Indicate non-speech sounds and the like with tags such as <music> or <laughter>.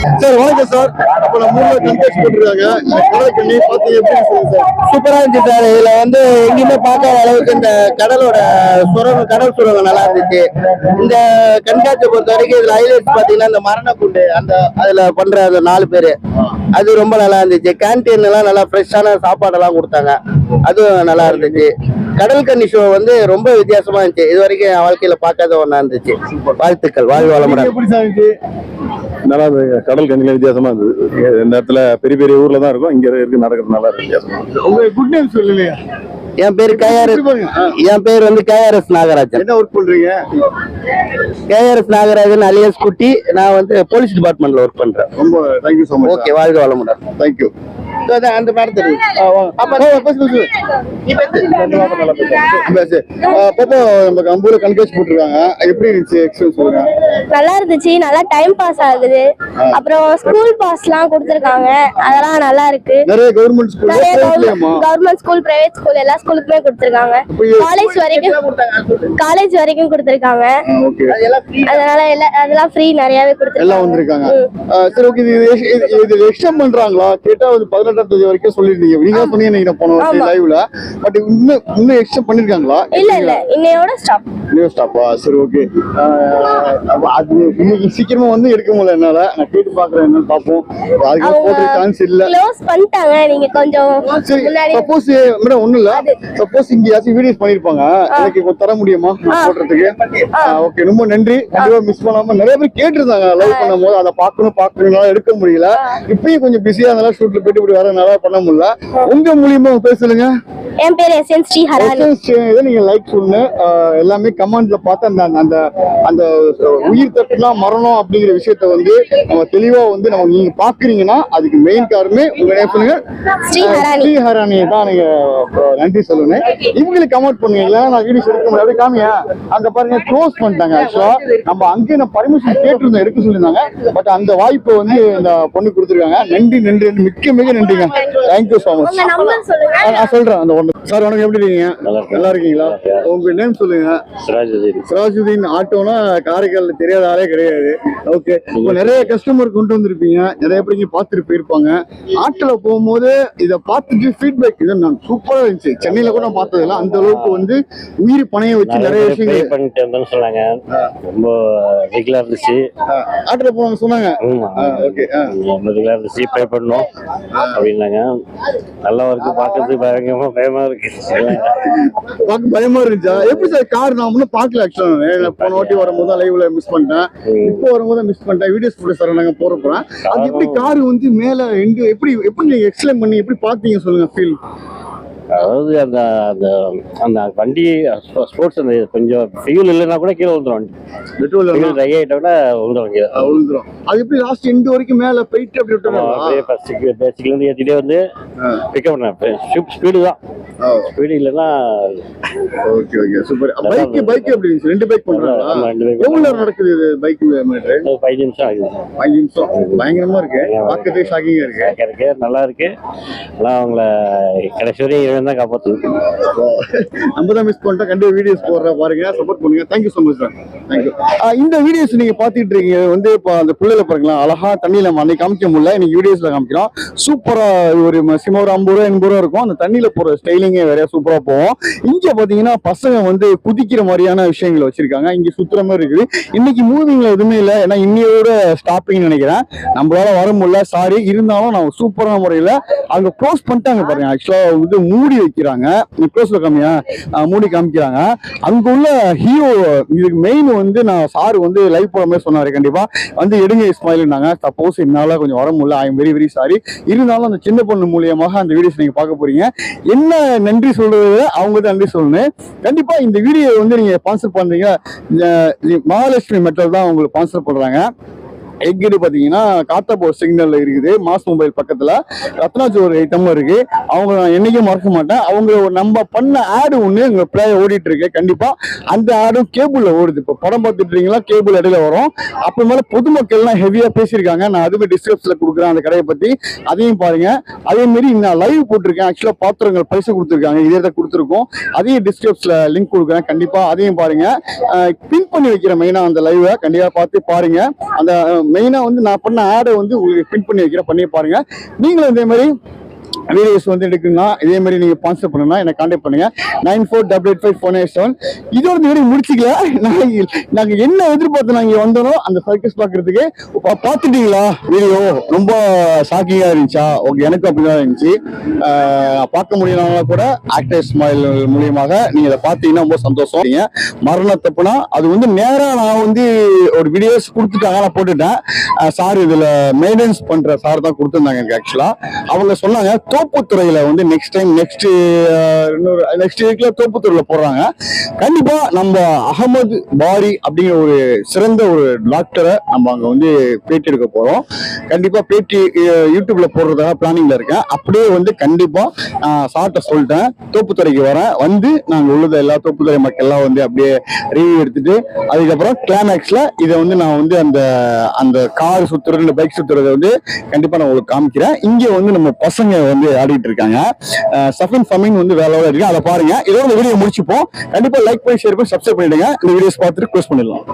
Sir வணக்கம் sir. அப்ப நம்ம ஊர்ல கண்காட்சி போட்டிருக்காங்க. கடல் கண்ணி பாத்தீங்க எப்படி சார்? சூப்பரா இருந்துச்சு சார். இதுல வந்து எங்கேயுமே பார்க்காத அளவுக்கு இந்த கடலோட சுரங்கம் கடல் சுரங்கம் நல்லா இருந்துச்சு. இந்த கண்காட்சியை பொறுத்த வரைக்கும் இதுல ஹைலைட்ஸ் பாத்தீங்கன்னா இந்த மரண குண்டு அந்த அதுல பண்ற அந்த நாலு பேரு. அது ரொம்ப நல்லா இருந்துச்சு. கேன்டீன் எல்லாம் நல்லா ஃப்ரெஷ்ஷான சாப்பாடெல்லாம் கொடுத்தாங்க. அதுவும் நல்லா இருந்துச்சு. கடல் கன்னி ஷோ வந்து ரொம்ப வித்தியாசமா இருந்துச்சு. இது வரைக்கும் என் வாழ்க்கையில பார்க்காத ஒண்ணா இருந்துச்சு. வாழ்த்துக்கள். வாழ்க வளமுடன். நல்லா கடல் கண்ணில வித்தியாசமா இருந்தது. இந்த இடத்துல பெரிய பெரிய ஊர்ல தான் இருக்கும். இங்க இருக்கு நடக்கிறது நல்லா இருக்கு வித்தியாசமா. உங்க குட் நேம் சொல்லலையா என் பேரு கேஆர்எஸ் என் பேர் வந்து கேஆர்எஸ் நாகராஜன். என்ன ஒர்க் பண்றீங்க? கேஆர்எஸ் நாகராஜன் அலியஸ் குட்டி. நான் வந்து போலீஸ் டிபார்ட்மெண்ட்ல ஒர்க் பண்றேன். ரொம்ப தேங்க்யூ ஸோ மச் ஓகே வாழ்க வளமுடன். தேங்க்யூ அந்த மேடம் தெரியும் பாப்பா நம்ம கம்பூர்ல கண்காட்சி போட்டிருக்காங்க. எப்படி இருந்துச்சு எக்ஸ்பீரியன்ஸ் சொல்லுங்க. நல்லா இருந்துச்சு. நல்லா டைம் பாஸ் ஆகுது. அப்புறம் ஸ்கூல் பாஸ்லாம் கொடுத்துருக்காங்க. அதெல்லாம் நல்லா இருக்கு. நிறைய government school government school private school எல்லா ஸ்கூலுக்குமே கொடுத்துருக்காங்க. காலேஜ் வரைக்கும் காலேஜ் வரைக்கும் கொடுத்துருக்காங்க. அதனால எல்லா அதெல்லாம் ஃப்ரீ நிறையவே எல்லாம் கொடுத்துருக்காங்க வந்திருக்காங்க. ம். ஆ, சரி ஓகே இது எக்ஸ்டெண்ட் பண்றாங்களா? கேட்டா வந்து பதினெட்டாம் தேதி வரைக்கும் சொல்லிருந்தீங்க நீங்க சொன்னீங்க நீங்க போன. லைவ்ல பட் இன்னும் இன்னும் எக்ஸ்டெண்ட் பண்ணிருக்காங்களா? இல்ல இல்ல. இன்னையோட ஸ்டாப் நியூ ஸ்டாப்பா சரி ஓகே அது இன்னைக்கு சீக்கிரமா வந்து எடுக்க முடியல என்னால. நான் கேட்டு பாக்குறேன் என்னன்னு பாப்போம் அதுக்கு போடுற சான்ஸ் இல்ல. க்ளோஸ் பண்ணிட்டாங்க. நீங்க கொஞ்சம் சரி சப்போஸ் மேடம் ஒண்ணும் இல்ல. சப்போஸ் இங்க யாச்சும் வீடியோஸ் பண்ணிருப்பாங்க. எனக்கு தர முடியுமா? போடுறதுக்கு? ஓகே ரொம்ப நன்றி. கண்டிப்பா மிஸ் பண்ணாம நிறைய பேர் கேட்டிருந்தாங்க. லைவ் பண்ணும் போது அதை பார்க்கணும் பார்க்கணும் எடுக்க முடியல. இப்பயும் கொஞ்சம் பிஸியா இருந்தாலும் ஷூட்ல போயிட்டு நல்லா பண்ண முடியல. உங்க மூலியமா பேசுலுங்க என் பேர் எஸ் என் ஸ்ரீ ஹரானி இதை நீங்க லைக் சொல்லுங்க எல்லாமே கமெண்ட்ல பார்த்து அந்த அந்த அந்த உயிர் தட்டுலாம் மரணம் அப்படிங்கிற விஷயத்த வந்து நம்ம தெளிவா வந்து நம்ம நீங்க பாக்குறீங்கன்னா அதுக்கு மெயின் காரணமே உங்க name சொல்லுங்க. ஸ்ரீ ஹரானி ஸ்ரீ ஹராணியை தான் நீங்க நன்றி சொல்லுங்க இவங்களுக்கு கமெண்ட் பண்ணுங்க இல்ல நான் வீடியோ எடுக்க முடியாது காமியா அங்க பாருங்க க்ளோஸ் பண்ணிட்டாங்க ஆக்சுவலா நம்ம அங்கேயே நான் பர்மிஷன் கேட்டிருந்தோம் எடுக்க சொல்லியிருந்தாங்க. பட் அந்த வாய்ப்பை வந்து இந்த பொண்ணு கொடுத்துருக்காங்க. நன்றி நன்றி நன்றி. மிக்க மிக நன்றிங்க. தேங்க்யூ ஸோ மச் நான் சொல்றேன். அந்த ஒண்ணு. சார் வணக்கம். எப்படி இருக்கீங்க? நல்லா இருக்கீங்களா? உங்க நேம் சொல்லுங்க. சிராஜுதீன். ஆட்டோனா காரைக்கால்ல தெரியாத ஆளே கிடையாது. ஓகே இப்போ நிறைய கஸ்டமர் கொண்டு வந்திருப்பீங்க. நிறைய பேர் இங்க பார்த்துட்டு போயிருப்பாங்க? ஆட்டோல போகும்போது இதை பார்த்துட்டு ஃபீட்பேக் இது நான் சூப்பரா இருந்துச்சு. சென்னையில கூட நான் பார்த்ததில்ல அந்த அளவுக்கு வந்து உயிர் பணைய வச்சு நிறைய விஷயங்கள் பண்ணிட்டு வந்தோம்னு சொன்னாங்க. ரொம்ப ரெகுலர் இருந்துச்சு. ஆட்டோல போவாங்க சொன்னாங்க. ஓகே ரொம்ப ரெகுலர் இருந்துச்சு. ப்ரே பண்ணோம். அப்படின்னாங்க. நல்லா இருக்கு பார்க்கறதுக்கு பயங்கரமா பயமா இருக்கு. பார்க்க பயமா இருந்துச்சா? எப்படி சார் கார் நான் ஒன்றும் பார்க்கல ஆக்சுவலா போன வாட்டி வரும்போது லைவ்ல மிஸ் பண்ணிட்டேன். இப்போ வரும்போது மிஸ் பண்ணிட்டேன். வீடியோஸ் போட்டு சார் நாங்க போற போறேன். அது எப்படி கார் வந்து மேல எங்க எப்படி எப்படி நீங்க எக்ஸ்பிளைன் பண்ணி எப்படி பார்த்தீங்க சொல்லுங்க ஃபீல் அதாவது அந்த அந்த அந்த வண்டி ஸ்போர்ட்ஸ் அந்த கொஞ்சம் ஃபியூல் இல்லைன்னா கூட கீழே விழுந்துரும். வண்டி பெட்ரோல் ட்ரை ஆகிட்ட கூட விழுந்துரும் கீழே. விழுந்துரும். அது எப்படி லாஸ்ட் எண்டு வரைக்கும் மேல போயிட்டு அப்படி ஆமா, விட்டுருவாங்களா அப்படியே ஃபர்ஸ்ட் பேசிக்ல இருந்து ஏற்றிட்டே வந்து பிக்கப் பண்ணேன் ஸ்பீடு தான். ஸ்பீடு இல்லைன்னா okay okay super bike bike எப்படி ரெண்டு பைக் பண்றாங்களா ரெண்டு bike எவ்வளவு நேரம் நடக்குது இது பைக் மீட்டர் ஒரு பதினஞ்சு நிமிஷம் ஆகுது. அஞ்சு நிமிஷம். பயங்கரமா இருக்கு. பார்க்கறதுக்கு ஷாக்கிங்கா இருக்கு. இருக்கு. நல்லா இருக்கு. ஆனால் அவங்கள கடைசி வரையும் இவன் தான் காப்பாற்றணும் <laughs> நம்ம தான் மிஸ் பண்ணிட்டோம். கண்டிப்பா வீடியோஸ் போடுற பாருங்க. சப்போர்ட் பண்ணுங்க. Thank you so much sir thank you இந்த வீடியோஸ் நீங்க பாத்துட்டு இருக்கீங்க. வந்து இப்போ அந்த பிள்ளைல பாருங்களா அழகா தண்ணியில அன்னைக்கு காமிக்க முடியல. இன்னைக்கு வீடியோஸ்ல காமிக்கிறோம். சூப்பரா ஒரு சிம ஒரு ஐம்பது ரூபா எண்பது ரூபா இருக்கும். அந்த தண்ணியில போற ஸ்டைலிங்கே வேற சூப்பரா போவோம். இங்க பாத்தீங்கன்னா பசங்க வந்து குதிக்கிற மாதிரியான விஷயங்களை வச்சிருக்காங்க. இங்க சுத்துற மாதிரி இருக்குது. இன்னைக்கு மூவிங்ல எதுவுமே இல்லை. ஏன்னா இன்னையோட ஸ்டாப்பிங் நினைக்கிறேன். நம்மளால வர முடியல. சாரி இருந்தாலும் நான் சூப்பரான முறையில அங்க க்ளோஸ் பண்ணிட்டாங்க பாருங்க. ஆக்சுவலா இது மூடி வைக்கிறாங்க. க்ளோஸ்ல கம்மியா மூடி காமிக்கிறாங்க. அங்க உள்ள ஹீரோ இதுக்கு மெயின் வந்து நான் சார் வந்து லைவ் போகிற மாதிரி சொன்னாரு. கண்டிப்பா. வந்து எடுங்க இஸ்மாயில்னாங்க சப்போஸ் என்னால கொஞ்சம் வர முடியல. I am very very sorry இருந்தாலும் அந்த சின்ன பொண்ணு மூலியமாக அந்த வீடியோஸ் நீங்க பார்க்க போறீங்க. என்ன நன்றி சொல்றது அவங்க நன்றி சொல்லணும். கண்டிப்பா இந்த வீடியோ வந்து நீங்க ஸ்பான்சர் பண்றீங்க. மகாலட்சுமி மெட்டல் தான் உங்களுக்கு ஸ்பான்சர் பண்றாங்க. எக்கிடு பார்த்தீங்கன்னா காத்தாப்போ சிக்னலில் இருக்குது. மாஸ் மொபைல் பக்கத்தில். ரத்னாஜ் ஒரு ஐட்டம் இருக்குது அவங்க நான் என்னைக்கும் மறக்க மாட்டேன். அவங்க நம்ம பண்ண ஆடு ஒன்று எங்கள் பிளே ஓடிட்டு இருக்கு கண்டிப்பாக அந்த ஆடும் கேபிளில் ஓடுது. இப்போ படம் பார்த்துட்டு கேபிள் இடையில வரும். அப்போ மேலே பொதுமக்கள்லாம் ஹெவியாக பேசியிருக்காங்க. நான் அதுவே டிஸ்கிரிப்ஷனில் கொடுக்குறேன் அந்த கடையை பற்றி அதையும் பாருங்கள் அதேமாரி நான் லைவ் போட்டிருக்கேன். ஆக்சுவலாக பாத்திரங்கள் பரிசு கொடுத்துருக்காங்க. இதே தான் கொடுத்துருக்கோம். அதையும் டிஸ்கிரிப்ஷனில் லிங்க் கொடுக்குறேன். கண்டிப்பாக அதையும் பாருங்கள் பின் பண்ணி வைக்கிற மெயினாக அந்த லைவை கண்டிப்பாக பார்த்து பாருங்கள் அந்த மெயினா வந்து நான் பண்ண ஆடை வந்து உங்களுக்கு பின் பண்ணி வைக்கிறேன் பண்ணி பாருங்க. நீங்களும் இதே மாதிரி வீடியோஸ் வந்து எடுக்குங்க இதே மாதிரி நீங்க ஸ்பான்சர் பண்ணணும்னா என்ன கான்டாக்ட் பண்ணுங்க. Nine four double eight five four eight seven இதோட இந்த வீடியோ முடிச்சுக்கல. நாங்க என்ன எதிர்பார்த்து நாங்க வந்தோம் அந்த சர்க்கஸ் பாக்குறதுக்கு பா- பார்த்துட்டீங்களா வீடியோ ரொம்ப ஷாக்கிங்கா இருந்துச்சா? ஓகே எனக்கும் அப்படிதான் இருந்துச்சு. பார்க்க முடியலனா கூட ஆக்டர் ஸ்மைல் மூலியமாக நீங்க இதை பார்த்தீங்கன்னா ரொம்ப சந்தோஷம். நீங்க மரண தப்புனா அது வந்து நேரா நான் வந்து ஒரு வீடியோஸ் கொடுத்துட்டாங்க நான் போட்டுட்டேன். சார் இதுல மெயின்டெனன்ஸ் பண்ற சார் தான் கொடுத்துருந்தாங்க எனக்கு ஆக்சுவலா அவங்க சொன்னாங்க தோப்புத்துறையில் வந்து நெக்ஸ்ட் டைம் நெக்ஸ்ட் இன்னொரு நெக்ஸ்ட் வீக்கில் தோப்புத்துறையில் போடுறாங்க. கண்டிப்பாக நம்ம அகமது பாரி அப்படிங்கிற ஒரு சிறந்த ஒரு டாக்டரை நம்ம அங்கே வந்து பேட்டி எடுக்க போகிறோம் கண்டிப்பாக பேட்டி யூடியூப்பில் போடுறதாக பிளானிங்கில் இருக்கேன். அப்படியே வந்து கண்டிப்பாக சார்ட்டை சொல்லிட்டேன் தோப்புத்துறைக்கு வரேன். வந்து நாங்கள் உள்ளத எல்லா தோப்புத்துறை மக்கள் எல்லாம் வந்து அப்படியே ரிவ்யூ எடுத்துட்டு அதுக்கப்புறம் கிளைமேக்ஸில் இதை வந்து நான் வந்து அந்த அந்த கார் சுற்றுறது பைக் சுற்றுறதை வந்து கண்டிப்பாக நான் உங்களுக்கு காமிக்கிறேன். இங்கே வந்து நம்ம பசங்க வந்து ஆடிட்டு இருக்காங்க சஃபின் ஃபமிங் வந்து வேலையோட இருக்கு. அதை பாருங்க. இதோட வீடியோ முடிச்சுப்போம். கண்டிப்பா லைக் பண்ணி ஷேர் பண்ணி சப்ஸ்கிரைப் பண்ணிடுங்க. இந்த வீடியோஸ் பார்த்துட்டு க்ளோஸ் பண்ணிடலாம்.